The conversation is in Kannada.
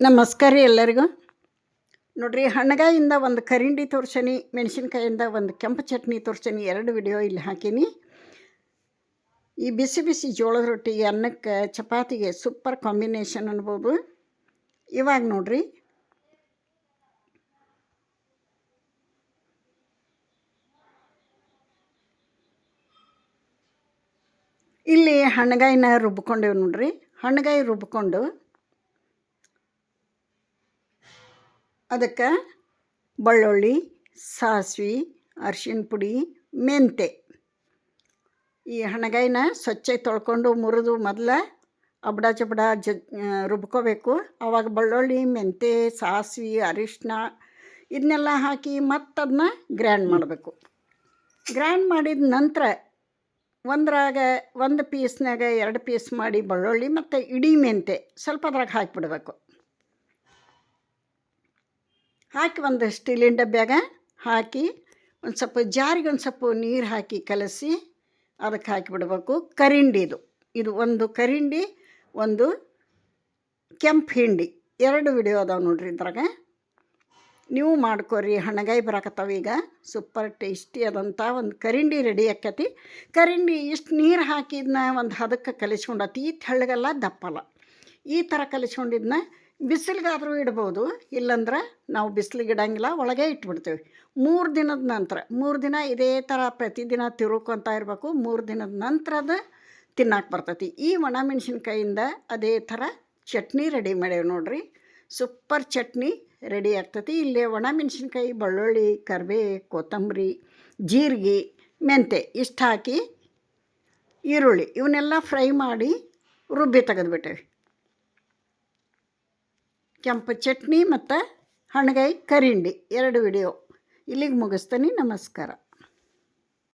ನಮಸ್ಕಾರ ರೀ ಎಲ್ಲರಿಗೂ. ನೋಡ್ರಿ ಹಣ್ಣಗಾಯಿಂದ ಒಂದು ಕರಿಂಡಿ ತೋರ್ಸನಿ, ಮೆಣಸಿನ್ಕಾಯಿಂದ ಒಂದು ಕೆಂಪು ಚಟ್ನಿ ತೋರ್ಸನಿ, ಎರಡು ವಿಡಿಯೋ ಇಲ್ಲಿ ಹಾಕೀನಿ. ಈ ಬಿಸಿ ಬಿಸಿ ಜೋಳದ ರೊಟ್ಟಿಗೆ ಅನ್ನಕ್ಕೆ, ಚಪಾತಿಗೆ ಸೂಪರ್ ಕಾಂಬಿನೇಷನ್ ಅನ್ಬೋದು. ಇವಾಗ ನೋಡ್ರಿ. ಇಲ್ಲಿ ಹಣ್ಣಗಾಯಿನ ರುಬ್ಕೊಂಡೇವು ನೋಡ್ರಿ. ಹಣ್ಣಗಾಯಿ ರುಬ್ಕೊಂಡು ಅದಕ್ಕೆ ಬೆಳ್ಳುಳ್ಳಿ ಸಾಸ್ವೆ ಅರ್ಶಿಣ ಪುಡಿ ಮೆಂತೆ. ಈ ಹಣಗಾಯಿನ ಸ್ವಚ್ಛ ತೊಳ್ಕೊಂಡು ಮುರಿದು ಮೊದಲ ಅಬಡ ಚಬಡ ಜ ರುಬ್ಕೋಬೇಕು. ಆವಾಗ ಬೆಳ್ಳುಳ್ಳಿ ಮೆಂತೆ ಸಾಸ್ವಿ ಅರಿಶಿನ ಇದನ್ನೆಲ್ಲ ಹಾಕಿ ಮತ್ತೆ ಅದನ್ನ ಗ್ರ್ಯಾಂಡ್ ಮಾಡಬೇಕು. ಗ್ರ್ಯಾಂಡ್ ಮಾಡಿದ ನಂತರ ಒಂದ್ರಾಗ ಒಂದು ಪೀಸ್ನಾಗ ಎರಡು ಪೀಸ್ ಮಾಡಿ ಬೆಳ್ಳುಳ್ಳಿ ಮತ್ತು ಇಡೀ ಮೆಂತೆ ಸ್ವಲ್ಪ ಅದ್ರಾಗ ಹಾಕಿಬಿಡ್ಬೇಕು. ಹಾಕಿ ಒಂದು ಸ್ಟೀಲಿನ ಡಬ್ಬ್ಯಾಗ ಹಾಕಿ ಒಂದು ಸ್ವಲ್ಪ ಜಾರಿಗೆ ಒಂದು ಸ್ವಲ್ಪ ನೀರು ಹಾಕಿ ಕಲಸಿ ಅದಕ್ಕೆ ಹಾಕಿಬಿಡ್ಬೇಕು. ಕರಿಂಡಿ ಇದು. ಇದು ಒಂದು ಕರಿಂಡಿ, ಒಂದು ಕೆಂಪು ಹಿಂಡಿ. ಎರಡು ವಿಡಿಯೋ ಅದಾವೆ ನೋಡ್ರಿ ಇದ್ರಾಗ. ನೀವು ಮಾಡ್ಕೊರಿ, ಹಣಗಾಯಿ ಬರಾಕತ್ತಾವ ಈಗ. ಸೂಪರ್ ಟೇಸ್ಟಿ ಆದಂಥ ಒಂದು ಕರಿಂಡಿ ರೆಡಿ ಆಕತಿ ಕರಿಂಡಿ ಇಷ್ಟು ನೀರು ಹಾಕಿದ್ನ ಒಂದು ಹದಕ್ಕೆ ಕಲಿಸ್ಕೊಂಡತಿ ಈ ತೆಳ್ಳಗೆಲ್ಲ ದಪ್ಪಲ್ಲ. ಈ ಥರ ಕಲಿಸ್ಕೊಂಡಿದ್ನ ಬಿಸಿಲಿಗಾದರೂ ಇಡ್ಬೋದು, ಇಲ್ಲಂದ್ರೆ ನಾವು ಬಿಸಿಲಿಗೆ ಇಡಂಗಿಲ್ಲ, ಒಳಗೆ ಇಟ್ಬಿಡ್ತೇವೆ. ಮೂರು ದಿನದ ನಂತರ, ಮೂರು ದಿನ ಇದೇ ಥರ ಪ್ರತಿದಿನ ತಿರುಕೊಂತ ಇರಬೇಕು, ಮೂರು ದಿನದ ನಂತರ ಅದು ತಿನ್ನಕ್ಕೆ ಬರ್ತೈತಿ. ಈ ಒಣ ಮೆಣಸಿನ್ಕಾಯಿಂದ ಅದೇ ಥರ ಚಟ್ನಿ ರೆಡಿ ಮಾಡೇವೆ ನೋಡ್ರಿ. ಸೂಪರ್ ಚಟ್ನಿ ರೆಡಿ ಆಗ್ತೈತಿ. ಇಲ್ಲಿ ಒಣ ಮೆಣಸಿನ್ಕಾಯಿ ಬೆಳ್ಳುಳ್ಳಿ, ಕರಿಬೇ, ಕೊತ್ತಂಬರಿ, ಜೀರಿಗೆ ಮೆಂತೆ ಇಷ್ಟು ಹಾಕಿ ಈರುಳ್ಳಿ, ಇವನ್ನೆಲ್ಲ ಫ್ರೈ ಮಾಡಿ ರುಬ್ಬಿ ತೆಗೆದುಬಿಟ್ಟೇವೆ. ಕೆಂಪು ಚಟ್ನಿ ಮತ್ತು ಹಣ್ಗಾಯಿ ಕರಿಂಡಿ ಎರಡು ವಿಡಿಯೋ ಇಲ್ಲಿಗೆ ಮುಗಿಸ್ತೀನಿ. ನಮಸ್ಕಾರ.